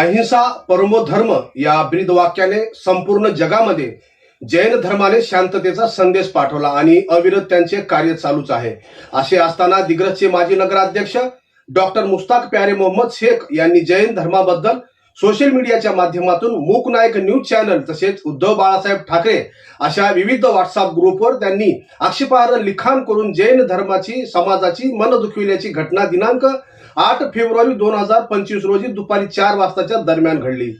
अहिंसा परमो धर्म या ब्रीद वाक्याने संपूर्ण जगामध्ये जैन धर्माने शांततेचा संदेश पाठवला आणि अविरत त्यांचे कार्य चालूच आहे. असे असताना दिग्रजचे माजी नगराध्यक्ष डॉक्टर मुस्ताक प्यारे मोहम्मद शेख यांनी जैन धर्माबद्दल सोशल मीडियाच्या माध्यमातून मूक नायक न्यूज चॅनल तसेच उद्धव बाळासाहेब ठाकरे अशा विविध व्हॉट्सअप ग्रुपवर त्यांनी आक्षेपार्ह लिखाण करून जैन धर्माची समाजाची मन दुखविल्याची घटना दिनांक आठ फेब्रुवारी दोन हजार पंचवीस रोजी दुपारी चार वाजताच्या दरम्यान घडली.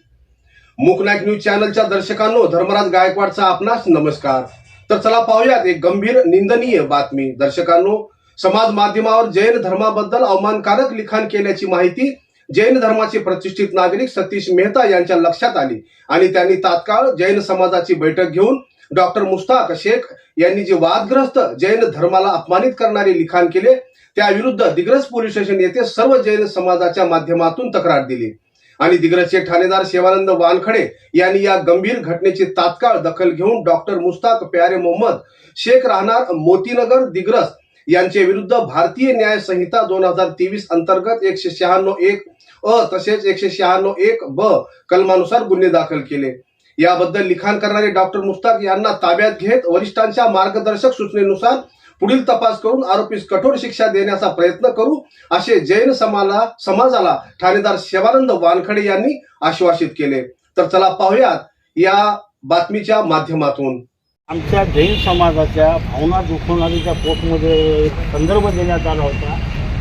मूकनायक न्यूज चॅनलच्या दर्शकांनो धर्मराज गायकवाडचा आपणास नमस्कार. तर चला पाहूयात एक गंभीर निंदनीय बातमी. दर्शकांनो समाज माध्यमावर जैन धर्माबद्दल अवमानकारक लिखाण केल्याची माहिती जैन धर्माचे प्रतिष्ठित नागरिक सतीश मेहता यांच्या लक्षात आली आणि त्यांनी तात्काळ जैन समाजाची बैठक घेऊन डॉक्टर मुस्ताक शेख यांनी जे वादग्रस्त जैन धर्माला अपमानित करणारे लिखाण केले त्याविरुद्ध दिग्रस पोलीस स्टेशन येथे सर्व जैन समाजाच्या माध्यमातून तक्रार दिली. आणि दिग्रसचे ठाणेदार सेवानंद वानखडे यांनी या गंभीर घटनेची तात्काळ दखल घेऊन डॉक्टर मुस्ताक प्यारे मोहम्मद शेख राहणार मोतीनगर दिग्रस यांचे विरुद्ध भारतीय न्याय संहिता दोन हजार तेवीस अंतर्गत एकशे शहाण्णव एक अ तसेच एकशे शहाण्णव एक ब कलमानुसार गुन्हे दाखल केले. याबद्दल लिखाण करणारे डॉक्टर मुस्ताक यांना ताब्यात घेत वरिष्ठांच्या मार्गदर्शक सूचनेनुसार पुढील तपास करून आरोपीस कठोर शिक्षा देण्याचा प्रयत्न करू असे जैन समाला समाजाला ठाणेदार शिवानंद वानखडे यांनी आश्वासित केले. तर चला पाहूयात या बातमीच्या माध्यमातून. आमच्या जैन समाजाच्या भावना दुखवणारीच्या पोटमध्ये संदर्भ देण्यात आला होता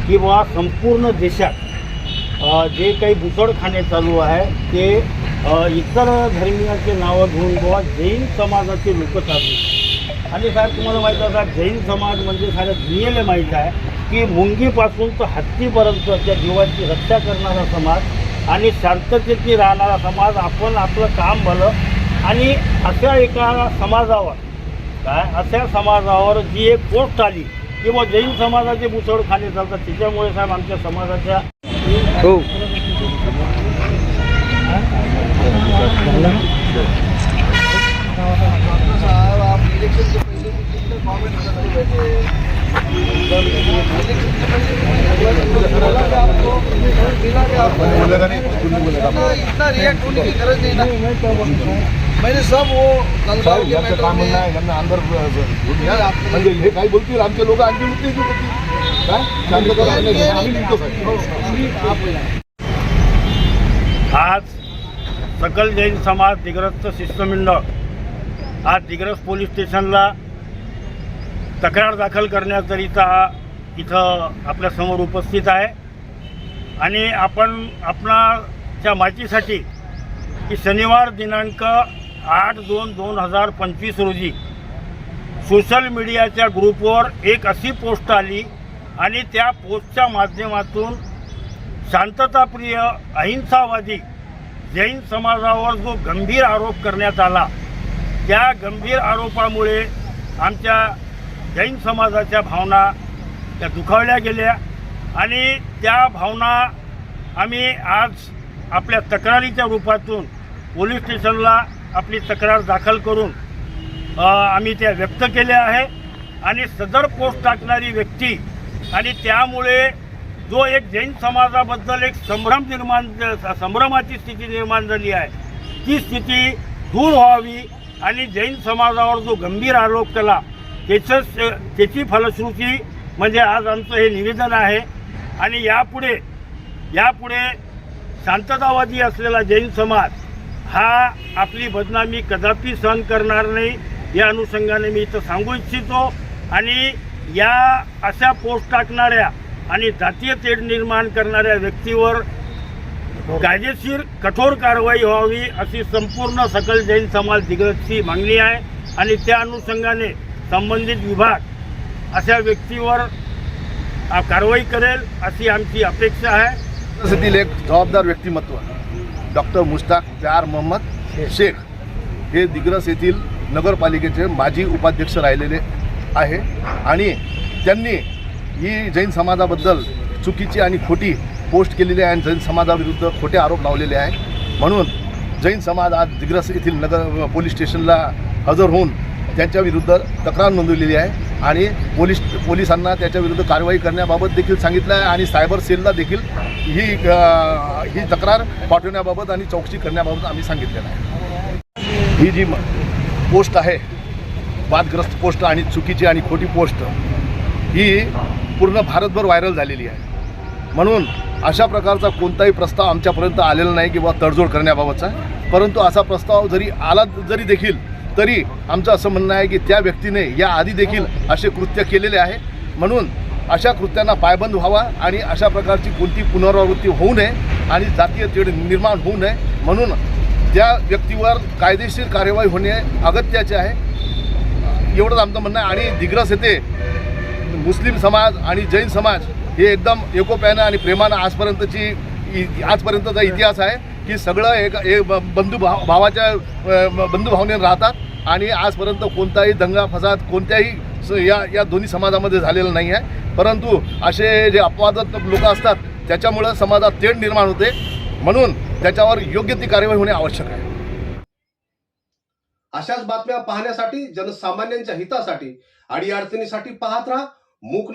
की संपूर्ण देशात जे काही बुचडखाने चालू आहे ते इतर धर्मियाचे नावं घेऊन बुवा जैन समाजाचे लोक चालू आणि साहेब तुम्हाला माहीत असा जैन समाज म्हणजे साऱ्या दुनियेला माहीत आहे की मुंगीपासून तर हत्तीपर्यंत त्या जीवाची रक्षा करणारा समाज आणि शांततेची राहणारा समाज आपण आपलं काम भलं आणि अशा एका समाजावर काय? अशा समाजावर जी एक पोस्ट आली किंवा जैन समाजाचे मुसळखाने चालतात त्याच्यामुळे साहेब आमच्या समाजाच्या हो इतना रिएक्ट होने की गरज नहीं ना मैंने सब वो गलगाव के मैटर में अंदर म्हणजे हे काही बोलतील आमचे लोक आणखी उत्तेजित आज सकल जैन समाज दिग्रजचं शिष्टमंडळ आज दिग्रस पोलीस स्टेशनला तक्रार दाखल करण्याकरिता इथं आपल्यासमोर उपस्थित आहे. आणि आपण आपणाच्या माहितीसाठी की शनिवार दिनांक आठ दोन दोन हजार पंचवीस रोजी सोशल मीडियाच्या ग्रुपवर एक अशी पोस्ट आली आणि त्या पोस्टच्या माध्यमातून शांतताप्रिय अहिंसावादी जैन समाजावर जो गंभीर आरोप करण्यात आला त्या गंभीर आरोपामुळे आमच्या जैन समाजाच्या भावना त्या दुखावल्या गेल्या आणि त्या भावना आम्ही आज आपल्या तक्रारीच्या रूपातून पोलीस स्टेशनला आपली तक्रार दाखल करून आम्ही त्या व्यक्त केल्या आहे. आणि सदर पोस्ट टाकणारी व्यक्ती आणि त्यामुळे जो एक जैन समाजाबद्दल एक संभ्रम निर्माण संभ्रमाची स्थिती निर्माण झाली आहे ती स्थिती दूर व्हावी आणि जैन समाजावर जो गंभीर आरोप केला त्याचं त्याची फलश्रुती म्हणजे आज आमचं हे निवेदन आहे. आणि यापुढे यापुढे शांततावादी असलेला जैन समाज हा आपली बदनामी कदापि सहन करणार नाही या अनुषंगाने मी इथं सांगू इच्छितो. आणि या अशा पोस्ट टाकणाऱ्या आणि जातीय तेढ निर्माण करणाऱ्या व्यक्तीवर कायदेशीर कठोर कारवाई व्हावी अशी संपूर्ण सकल जैन समाज दिग्रसची मागणी आहे. आणि त्या अनुषंगाने संबंधित विभाग अशा व्यक्तीवर कारवाई करेल अशी आमची अपेक्षा आहे. तसेतील एक जबाबदार व्यक्तिमत्व डॉक्टर मुश्ताक प्यार मोहम्मद शेख हे दिग्रस येथील नगरपालिकेचे माजी उपाध्यक्ष राहिलेले आहे. आणि त्यांनी ही जैन समाजाबद्दल चुकीची आणि खोटी पोस्ट केलेली आहे आणि जैन समाजाविरुद्ध खोटे आरोप लावलेले आहे. म्हणून जैन समाज आज दिग्रस येथील नगर पोलीस स्टेशनला हजर होऊन त्यांच्याविरुद्ध तक्रार नोंदवलेली आहे. आणि पोलीस पोलिसांना त्याच्याविरुद्ध कारवाई करण्याबाबत देखील सांगितलं आहे आणि सायबर सेलला देखील ही ही तक्रार पाठवण्याबाबत आणि चौकशी करण्याबाबत आम्ही सांगितलेलं आहे. ही जी म- पोस्ट आहे वादग्रस्त पोस्ट आणि चुकीची आणि खोटी पोस्ट ही पूर्ण भारतभर व्हायरल झालेली आहे. म्हणून अशा प्रकारचा कोणताही प्रस्ताव आमच्यापर्यंत आलेला नाही किंवा तडजोड करण्याबाबतचा. परंतु असा प्रस्ताव जरी आला जरी देखील तरी आमचं असं म्हणणं आहे की त्या व्यक्तीने या आधी देखील असे कृत्य केलेले आहे. म्हणून अशा कृत्यांना पायबंद व्हावा आणि अशा प्रकारची कोणती पुनरावृत्ती होऊ नये आणि जातीय तेढ निर्माण होऊ नये. म्हणून त्या व्यक्तीवर कायदेशीर कार्यवाही होणे अगत्याचे आहे. एवढंच आमचं म्हणणं आहे. आणि दिग्रस येथे मुस्लिम समाज आणि जैन समाज हे एकदम एकोप्यानं आणि प्रेमानं आजपर्यंतची इ- आजपर्यंतचा इतिहास आहे की सगळं एक एक ब- बंधू भाव भावाच्या बंधुभावने बंधुभावनेनं राहतात आणि आजपर्यंत कोणताही दंगा फसाद कोणत्याही स- या या दोन्ही समाजामध्ये झालेलं नाही आहे. परंतु असे जे अपवादक लोक असतात त्याच्यामुळं समाजात तेढ निर्माण होते. म्हणून त्याच्यावर योग्य ती कार्यवाही होणे आवश्यक आहे. अशाच बातम्या पाहण्यासाठी जनसामान्यांच्या हितासाठी आणि अडचणीसाठी पाहत राहा. मूक